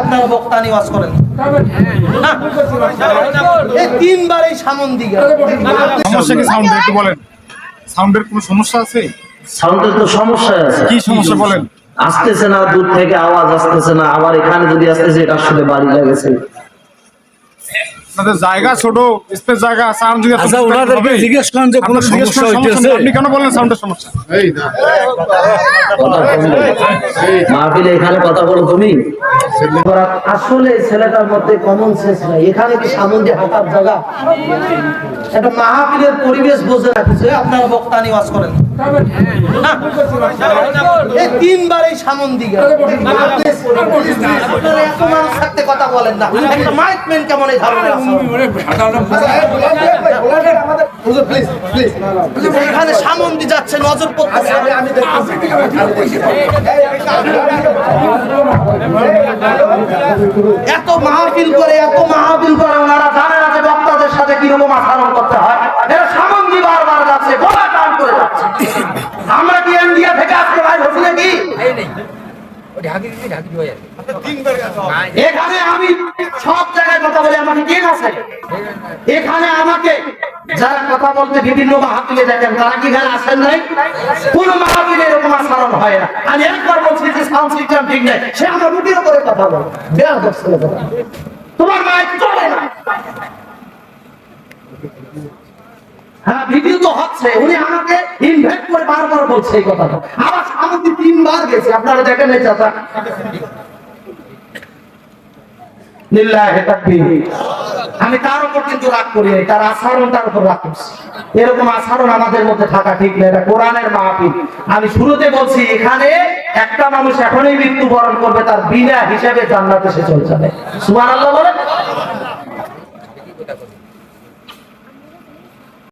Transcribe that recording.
আপনারা বক্তা নিবাস করেন। তিনবার এই সামন দিকে সমস্যা কি সাউন্ডের একটু বলেন। সাউন্ডের কোনো সমস্যা আছে? সাউন্ডের তো সমস্যা আছে। কি সমস্যা বলেন? আসতেছে না দূর থেকে আওয়াজ আসতেছে না আবার এখানে যদি আসতেছে এটা সাথে বাড়ি লাগেছে। আপনাদের জায়গা ছোট স্পেস জায়গা সাউন্ড যদি আচ্ছা ওনাদেরকে জিজ্ঞেস করেন যে কোনো সমস্যা হইতেছে। আপনি কেন বললেন সাউন্ডের সমস্যা? কথা কমবে মাহফিলে এখানে কথা বলো তুমি। আসলে ছেলেটার মধ্যে কমন সেন্স নাই। এখানে কি সামন্দি হাঁটার জায়গা? একটা মাহফিলের পরিবেশ বোঝে রাখছে। আপনারা বক্তা নিবাস করেন। না এই এখানে সামন্দি যাচ্ছে নজর পড়তেছে। এত মাহফিল করে এত মাহফিল করে ওনারা জানে না যে বক্তাদের সাথে কীরকম আচরণ করতে হয় এরা সামন্দি বারবার যাচ্ছে গলা টান করে যাচ্ছে আমরা কি ইন্ডিয়া থেকে আজকে ভাই হচ্ছি নাকি এখানে আমি সব জায়গায় কথা বলি আমাকে কে আছে। এখানে আমাকে যারা কথা বলতে বিভিন্ন মাহাপিলে দেখেন তারা কি এখানে আসেন নাই? কোন মাহাপিলে এরকম আচরণ হয় না। আমি একবার বলছি যে সাউন্ড সিস্টেম ঠিক নেই। সে আমার রুটির উপরে কথা বলে। তোমার মায়ের চলে না। হ্যাঁ ভিডিও তো হচ্ছে। উনি আমাকে ইনভাইট করে বারবার বলছে এই কথাটা। আবার তিনবার গেছে, আপনারা দেখেন এই চাচা। আমি তার উপর কিন্তু রাগ করি তার তার উপর রাগ করছি। এরকম আচরণ আমাদের মধ্যে থাকা ঠিক না, এটা কোরআনের মাহফিল। আমি শুরুতে বলছি, এখানে একটা মানুষ এখনই মৃত্যুবরণ করবে, তার বিনা হিসাবে জান্নাতে সে চলে যাবে। সুবহানাল্লাহ বলে